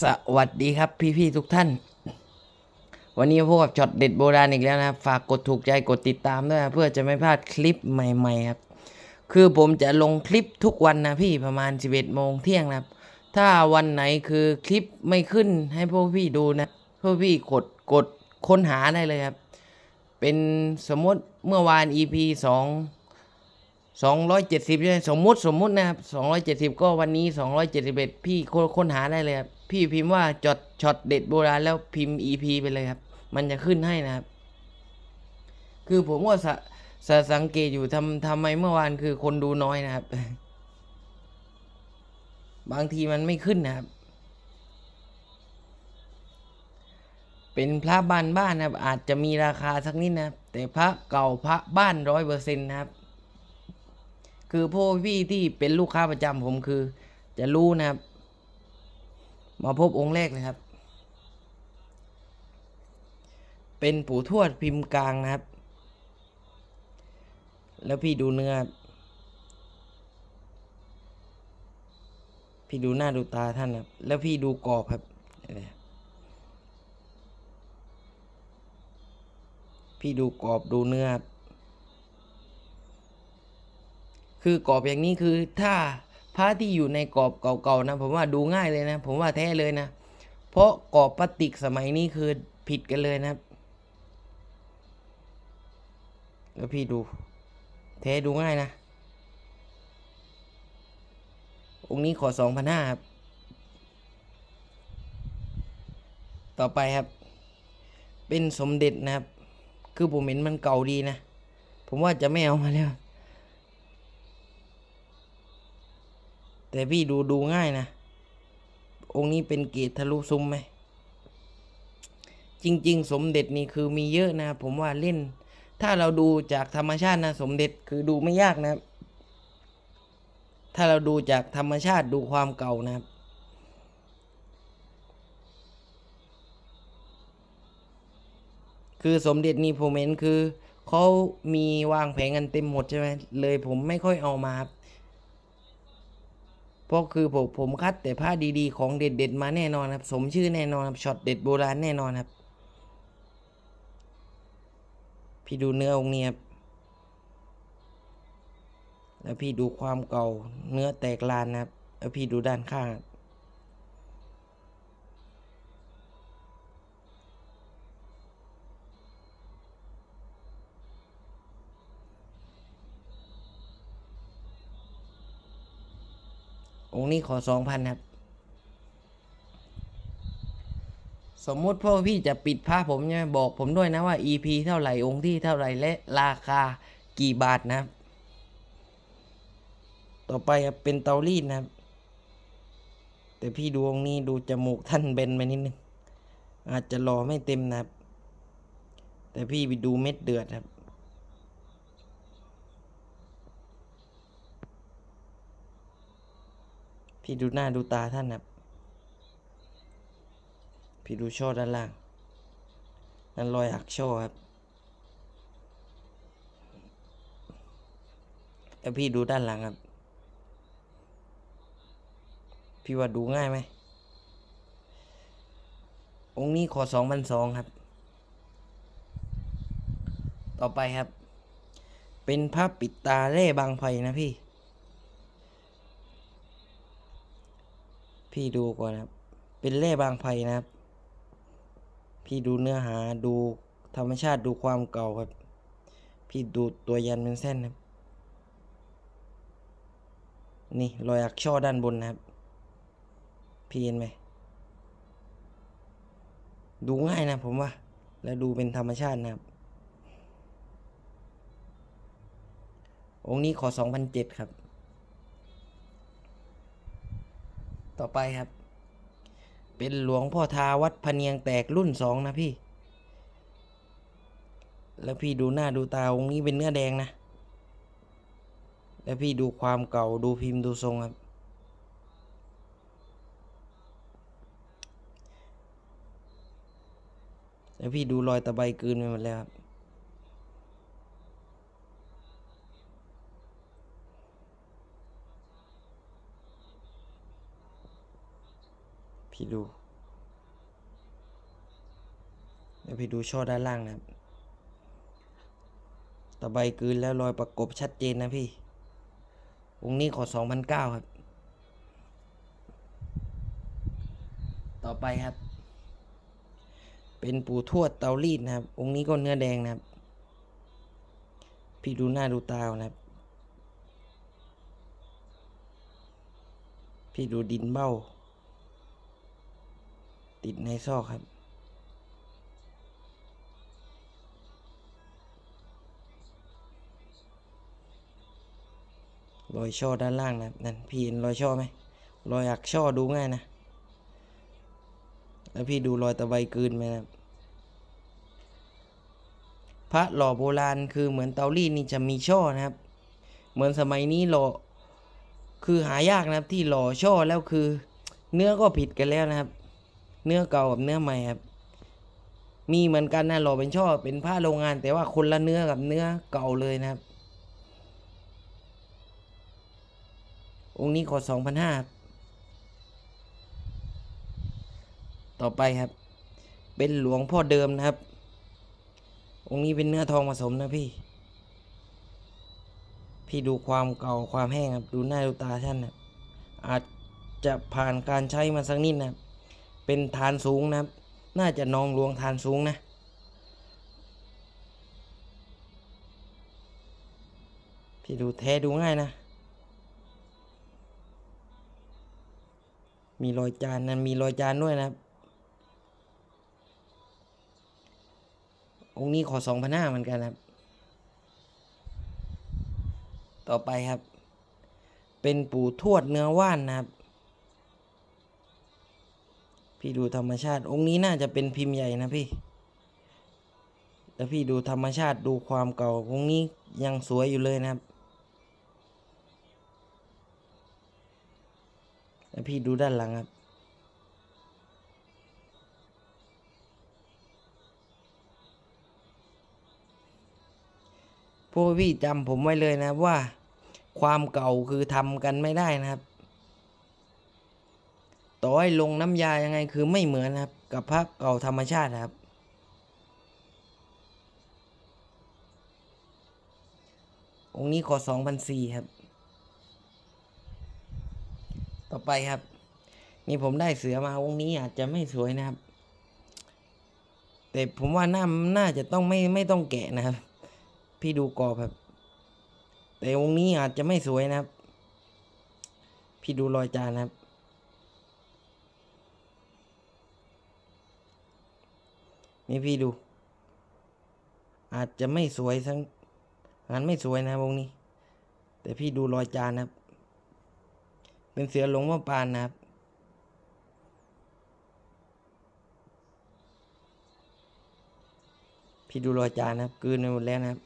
สวัสดีครับพี่ๆทุกท่าน วันนี้พบกับช็อตเด็ดโบราณอีกแล้วนะครับ ฝากกดถูกใจกดติดตามด้วยนะเพื่อจะไม่พลาดคลิปใหม่ๆครับ คือผมจะลงคลิปทุกวันนะพี่ประมาณ 11โมงเที่ยงนะครับ ถ้าวันไหนคือคลิปไม่ขึ้นให้พวกพี่ดูนะพวกพี่กดกดค้นหาได้เลยครับ เป็นสมมติเมื่อวาน EP สองสองร้อยเจ็ดสิบใช่ไหมสมมติสมมตินะครับสองร้อยเจ็ดสิบก็วันนี้สองร้อยเจ็ดสิบเอ็ดพี่ค้นหาได้เลยครับ พี่พิมพ์ว่าจดช็อตเด็ดโบราณแล้วพิมพ์ EP ไปเลยครับ มันจะขึ้นให้นะครับ คือผมก็สะสะสังเกตอยู่ทำทำไมเมื่อวานคือคนดูน้อยนะครับ บางทีมันไม่ขึ้นนะครับ เป็นพระบ้านบ้านนะครับ อาจจะมีราคาสักนิดนะแต่พระเก่าพระบ้านร้อยเปอร์เซ็นต์นะครับ คือพวกพี่ที่เป็นลูกค้าประจำผมคือ จะรู้นะครับ มาพบองค์แรกเลยครับ เป็นปู่ทวดพิมพ์กลางนะครับ แล้วพี่ดูเนื้อ พี่ดูหน้าดูตาท่านครับ แล้วพี่ดูกรอบครับ พี่ดูกรอบดูเนื้อ คือกรอบอย่างนี้คือถ้า พระที่อยู่ในกรอบเก่าๆนะผมว่าดูง่ายเลยนะ ผมว่าแท้เลยนะ เพราะกรอบพลาสติกสมัยนี้คือผิดกันเลยนะครับแล้วพี่ดู แท้ดูง่ายนะ องค์นี้ขอสองพันห้าครับ ต่อไปครับ เป็นสมเด็จนะครับ คือผมเห็นมันเก่าดีนะ ผมว่าจะไม่เอามาแล้ว แต่พี่ดูดูง่ายนะ องค์นี้เป็นเกตทะลุซุ้มไหม จริง ๆ สมเด็จนี่คือมีเยอะนะ ผมว่าเล่น ถ้าเราดูจากธรรมชาตินะ สมเด็จคือดูไม่ยากนะ ถ้าเราดูจากธรรมชาติดูความเก่านะครับคือสมเด็จนี่ผมเห็นคือเขามีวางแผงกันเต็มหมดใช่ไหมเลยผมไม่ค่อยเอามาครับ เพราะคือผมผมคัดแต่ผ้าดีๆ ของเด็ดๆมาแน่นอนครับ สมชื่อแน่นอนครับช็อตเด็ดโบราณแน่นอนครับ พี่ดูเนื้อองค์นี้ครับแล้วพี่ดูความเก่าเนื้อแตกลานนะครับ แล้วพี่ดูด้านข้าง องค์นี้ขอสองพันครับ สมมุติพ่อพี่จะปิดผ้าผมใช่ไหมบอกผมด้วยนะว่า EP เท่าไหร่องค์ที่เท่าไหร่และราคากี่บาทนะครับ ต่อไปครับเป็นเตารีดนะครับ แต่พี่ดูองค์นี้ดูจมูกท่านเบนไปนิดนึงอาจจะรอไม่เต็มนะครับ แต่พี่ไปดูเม็ดเดือดครับ พี่ดูหน้าดูตาท่านครับพี่ดูช่อด้านล่าง นั่นรอยหักช่อครับแล้วพี่ดูด้านหลังครับ พี่ว่าดูง่ายไหม องค์นี้ขอสองพันสองครับ ต่อไปครับ เป็นภาพปิดตาเร่บางไผ่นะพี่ พี่ดูก่อนครับ เป็นเล่บางไผ่นะครับ พี่ดูเนื้อหาดูธรรมชาติดูความเก่าครับ พี่ดูตัวยันเป็นเส้นครับ นี่รอยอักช่อด้านบนนะครับ พี่เห็นไหม ดูง่ายนะผมว่า แล้วดูเป็นธรรมชาตินะครับ องค์นี้ขอสองพันเจ็ดครับ ต่อไปครับ เป็นหลวงพ่อทาวัดพเนียงแตกรุ่นสองนะพี่ แล้วพี่ดูหน้าดูตาองค์นี้เป็นเนื้อแดงนะ แล้วพี่ดูความเก่าดูพิมพ์ดูทรงครับ แล้วพี่ดูรอยตะไบกืนไปหมดแล้วครับ พี่ดู เดี๋ยวพี่ดูช่อด้านล่างนะครับ ตะไบกืนแล้วรอยประกบชัดเจนนะพี่องนี้ขอสองพันเก้าครับ ต่อไปครับ เป็นปู่ทวดเตารีดนะครับ องค์นี้ก็เนื้อแดงนะครับ พี่ดูหน้าดูตาเอานะครับพี่ดูดินเบ้า ติดในซอกครับ รอยช่อด้านล่างนะนั่นพี่เห็นรอยช่อไหมรอยอักช่อดูง่ายนะ แล้วพี่ดูรอยตะไบกืนไหมนะครับพระหล่อโบราณคือเหมือนเตารีดนี่จะมีช่อนะครับ เหมือนสมัยนี้หล่อคือหายากนะครับที่หล่อช่อแล้วคือ เนื้อก็ผิดกันแล้วนะครับ เนื้อเก่ากับเนื้อใหม่ครับ มีเหมือนกันนะหล่อเป็นช่อเป็นผ้าโรงงาน แต่ว่าคนละเนื้อกับเนื้อเก่าเลยนะครับ องค์นี้ขอสองพันห้าต่อไปครับ เป็นหลวงพ่อเดิมนะครับ องค์นี้เป็นเนื้อทองผสมนะพี่ พี่ดูความเก่าความแห้งครับ ดูหน้าดูตาท่านนะอาจจะผ่านการใช้มาสักนิดนะครับ เป็นฐานสูงนะครับ น่าจะนองหลวงฐานสูงนะพี่ดูแท้ดูง่ายนะ มีรอยจานนั้นมีรอยจานด้วยนะครับ องค์นี้ขอสองพันห้าเหมือนกันครับ ต่อไปครับ เป็นปู่ทวดเนื้อว่านนะครับ พี่ดูธรรมชาติ องค์นี้น่าจะเป็นพิมพ์ใหญ่นะพี่ แล้วพี่ดูธรรมชาติดูความเก่า องค์นี้ยังสวยอยู่เลยนะครับ แล้วพี่ดูด้านหลังครับพวกพี่จำผมไว้เลยนะว่า ความเก่าคือทำกันไม่ได้นะครับ ต่อให้ลงน้ำยายังไงคือไม่เหมือนครับ กับพระเก่าธรรมชาติครับ องค์นี้ขอสองพันสี่ครับ ต่อไปครับ นี่ผมได้เสือมาองค์นี้อาจจะไม่สวยนะครับ แต่ผมว่าน่าน่าจะต้องไม่ไม่ต้องแกะนะครับ พี่ดูกรอบครับ แต่องค์นี้อาจจะไม่สวยนะครับ พี่ดูรอยจานนะครับ นี่พี่ดู อาจจะไม่สวยทั้งงานไม่สวยนะครับองนี้ แต่พี่ดูรอยจานนะครับ เป็นเสือหลงพ่อปานนะครับพี่ดูรอยจานนะครับกืนไปหมดแล้วนะครับ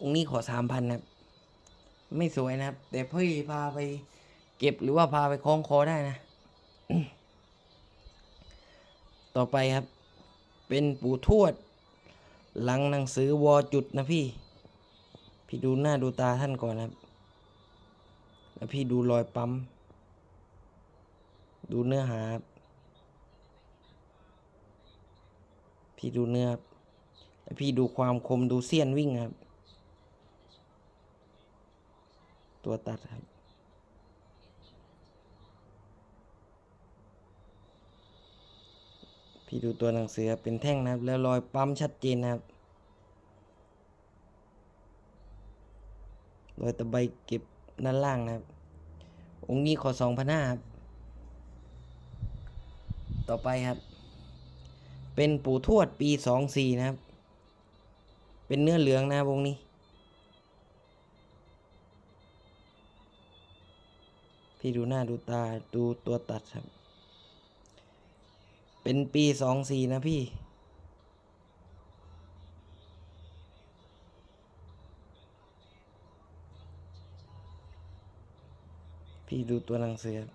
องค์นี้ขอสามพันนะครับ ไม่สวยนะครับ แต่พี่พาไปเก็บหรือว่าพาไปคล้องคอได้นะ ต่อไปครับ เป็นปู่ทวด หลังหนังสือวอจุดนะพี่ พี่ดูหน้าดูตาท่านก่อนนะครับ แล้วพี่ดูรอยปั๊ม ดูเนื้อหาครับพี่ดูเนื้อครับแล้วพี่ดูความคมดูเสี้ยนวิ่งครับ ตัวตัดครับ พี่ดูตัวหนังสือเป็นแท่งนะครับ แล้วรอยปั๊มชัดเจนนะครับ รอยตะไบเก็บด้านล่างนะครับ องค์นี้ขอสองพันห้าครับ ต่อไปครับ เป็นปู่ทวดปีสองสี่นะครับ เป็นเนื้อเหลืองนะครับองค์นี้พี่ดูหน้าดูตาดูตัวตัดครับ เป็นปีสองสี่นะพี่ พี่ดูตัวหนังสือครับ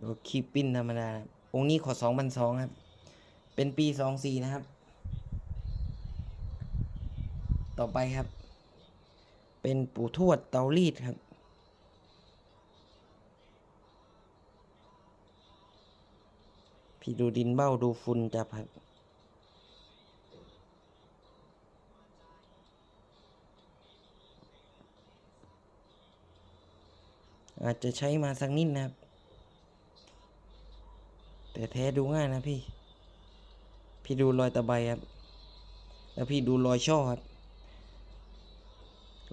ดูคีปปิ้นธรรมดา องค์นี้ขอสองพันสองครับ เป็นปีสองสี่นะครับ ต่อไปครับ เป็นปู่ทวดเตารีดครับ พี่ดูดินเบ้าดูฝุ่นจับครับอาจจะใช้มาสักนิดนะครับ แต่แท้ดูง่ายนะพี่ พี่ดูรอยตะไบครับ แล้วพี่ดูรอยช่อครับ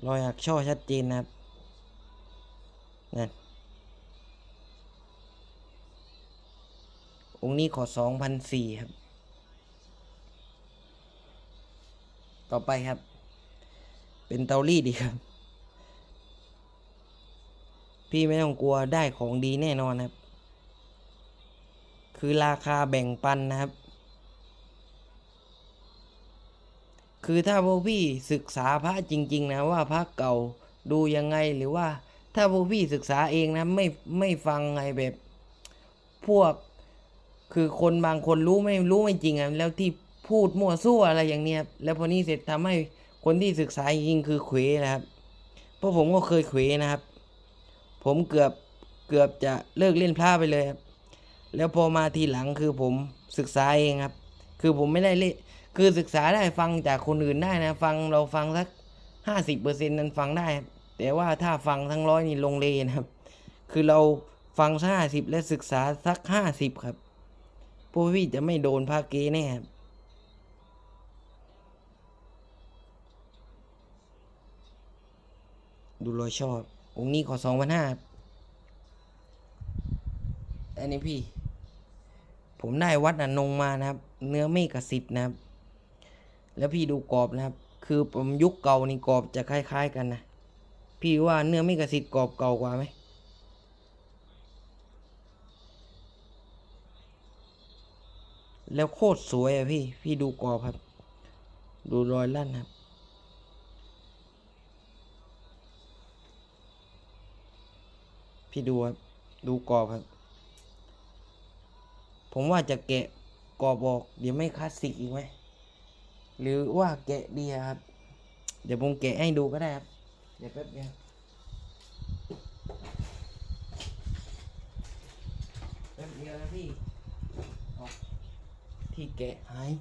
รอยหักช่อชัดเจนนะครับนั่นองค์นี้ขอสองพันสี่ครับ ต่อไปครับ เป็นเตารีดอีครับ พี่ไม่ต้องกลัวได้ของดีแน่นอนครับ คือราคาแบ่งปันนะครับ คือถ้าพวกพี่ศึกษาพระจริง ๆ นะว่าพระเก่าดูยังไงหรือว่า ถ้าพวกพี่ศึกษาเองนะไม่ไม่ฟังไงแบบ พวก คือคนบางคนรู้ไม่รู้ไม่จริงอะแล้วที่พูดมั่วซั่วอะไรอย่างเนี้ยแล้วพอนี้เสร็จทำให้คนที่ศึกษาจริงคือเขวนะครับเพราะผมก็เคยเขวนะครับ ผมเกือบเกือบจะเลิกเล่นพระไปเลยครับแล้วพอมาทีหลังคือผมศึกษาเองครับ คือผมไม่ได้เล่น คือศึกษาได้ฟังจากคนอื่นได้นะ ฟังเราฟังสักห้าสิบเปอร์เซ็นต์นั้นฟังได้ แต่ว่าถ้าฟังทั้งร้อยนี่ลงเลนะครับ คือเราฟังห้าสิบและศึกษาสักห้าสิบครับพวกพี่จะไม่โดนพาเกแน่ครับดูรอยชอบ องค์นี้ขอสองพันห้าอันนี้พี่ ผมได้วัดอนงมานะครับ เนื้อเมฆสิทธิ์นะครับ แล้วพี่ดูกรอบนะครับ คือผมยุคเก่านี่กรอบจะคล้าย ๆ กันนะ พี่ว่าเนื้อเมฆสิทธิ์กรอบเก่ากว่าไหมแล้วโคตรสวยอะพี่ พี่ดูกรอบครับ ดูรอยลั่นครับ พี่ดูครับ ดูกรอบครับ ผมว่าจะแกะกรอบออก เดี๋ยวไม่คลาสสิกอีกไหม หรือว่าแกะดีครับ เดี๋ยวผมแกะให้ดูก็ได้ครับ เดี๋ยวแป๊บเดียวแป๊บเดียวนะพี่เอาที่แกะหาย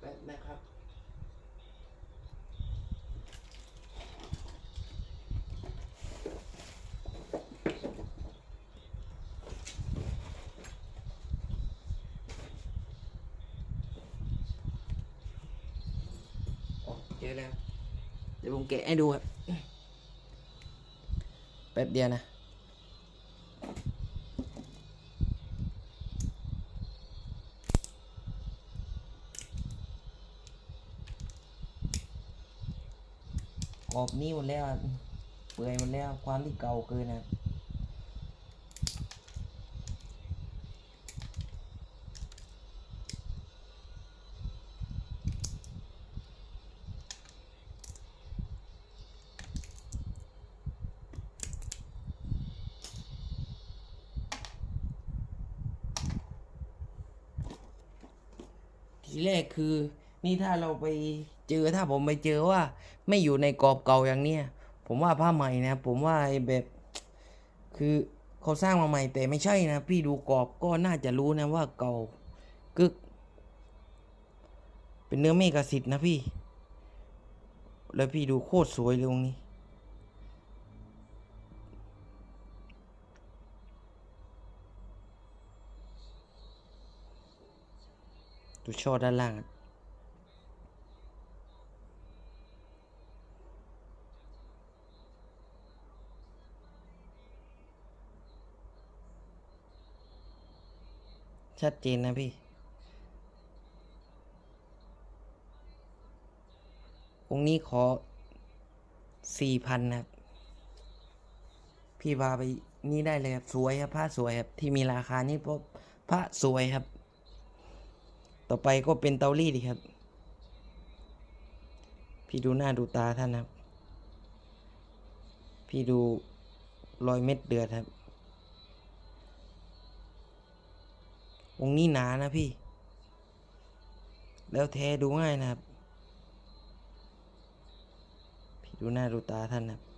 แป๊บนะครับ เจอแล้ว เดี๋ยวผมแกะให้ดูครับแป๊บเดียวนะกรอบนี้หมดแล้วเปื่อยหมดแล้วความที่เก่าเกินนะ คือ นี่ถ้าเราไปเจอถ้าผมไปเจอว่า ไม่อยู่ในกรอบเก่าอย่างเนี้ยผมว่าผ้าใหม่นะ ผมว่าไอ้แบบคือเขาสร้างมาใหม่แต่ไม่ใช่นะ พี่ดูกรอบก็น่าจะรู้นะว่าเก่ากึก เป็นเนื้อเมฆสิทธิ์นะพี่ แล้วพี่ดูโคตรสวยเลยตรงนี้ ดูช่อด้านล่างชัดเจนนะพี่ องค์นี้ขอสี่พันนะครับ พี่พาไปนี่ได้เลยครับ สวยครับ ผ้าสวยครับ ที่มีราคานี่เพราะผ้าสวยครับ ต่อไปก็เป็นเตารีดครับ พี่ดูหน้าดูตาท่านครับ พี่ดูรอยเม็ดเดือดครับ องนี้หนานะพี่ แล้วแท้ดูง่ายนะครับ พี่ดูหน้าดูตาท่านครับ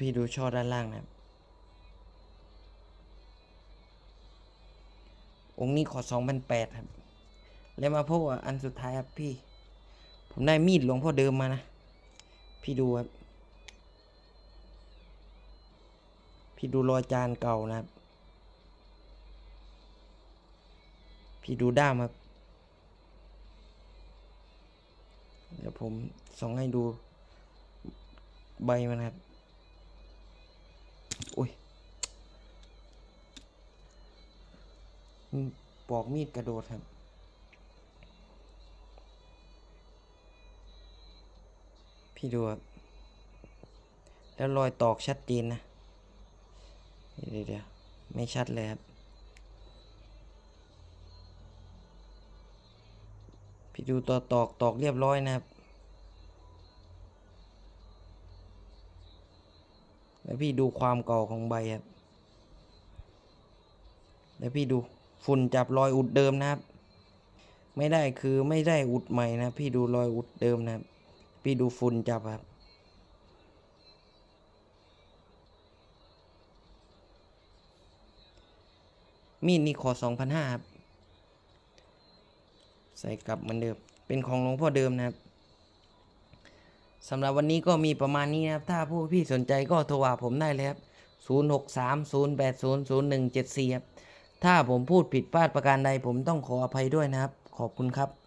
พี่ดูช่อด้านล่างนะครับ องค์นี้ขอสองพันแปดครับ แล้วมาพบอันสุดท้ายครับพี่ ผมได้มีดหลวงพ่อเดิมมานะ พี่ดูครับ พี่ดูรอยจานเก่านะครับ พี่ดูด้ามครับ เดี๋ยวผมส่องให้ดูใบมันครับ ปอกมีดกระโดดครับพี่ดูครับแล้วรอยตอกชัดเจนนะเดี๋ยวเดี๋ยวไม่ชัดเลยครับ พี่ดูตัวตอกตอกเรียบร้อยนะครับแล้วพี่ดูความเก่าของใบครับ แล้วพี่ดู ฝุ่นจับรอยอุดเดิมนะครับ ไม่ได้คือไม่ได้อุดใหม่นะพี่ดูรอยอุดเดิมนะครับ พี่ดูฝุ่นจับครับมีดนี่ขอสองพันห้าครับ ใส่กลับเหมือนเดิม เป็นของหลวงพ่อเดิมนะครับสำหรับวันนี้ก็มีประมาณนี้นะครับ ถ้าผู้พี่สนใจก็โทรหาผมได้เลยครับ 0 6 3 0 8 0 0 1 7 4ครับ ถ้าผมพูดผิดพลาดประการใดผมต้องขออภัยด้วยนะครับ ขอบคุณครับ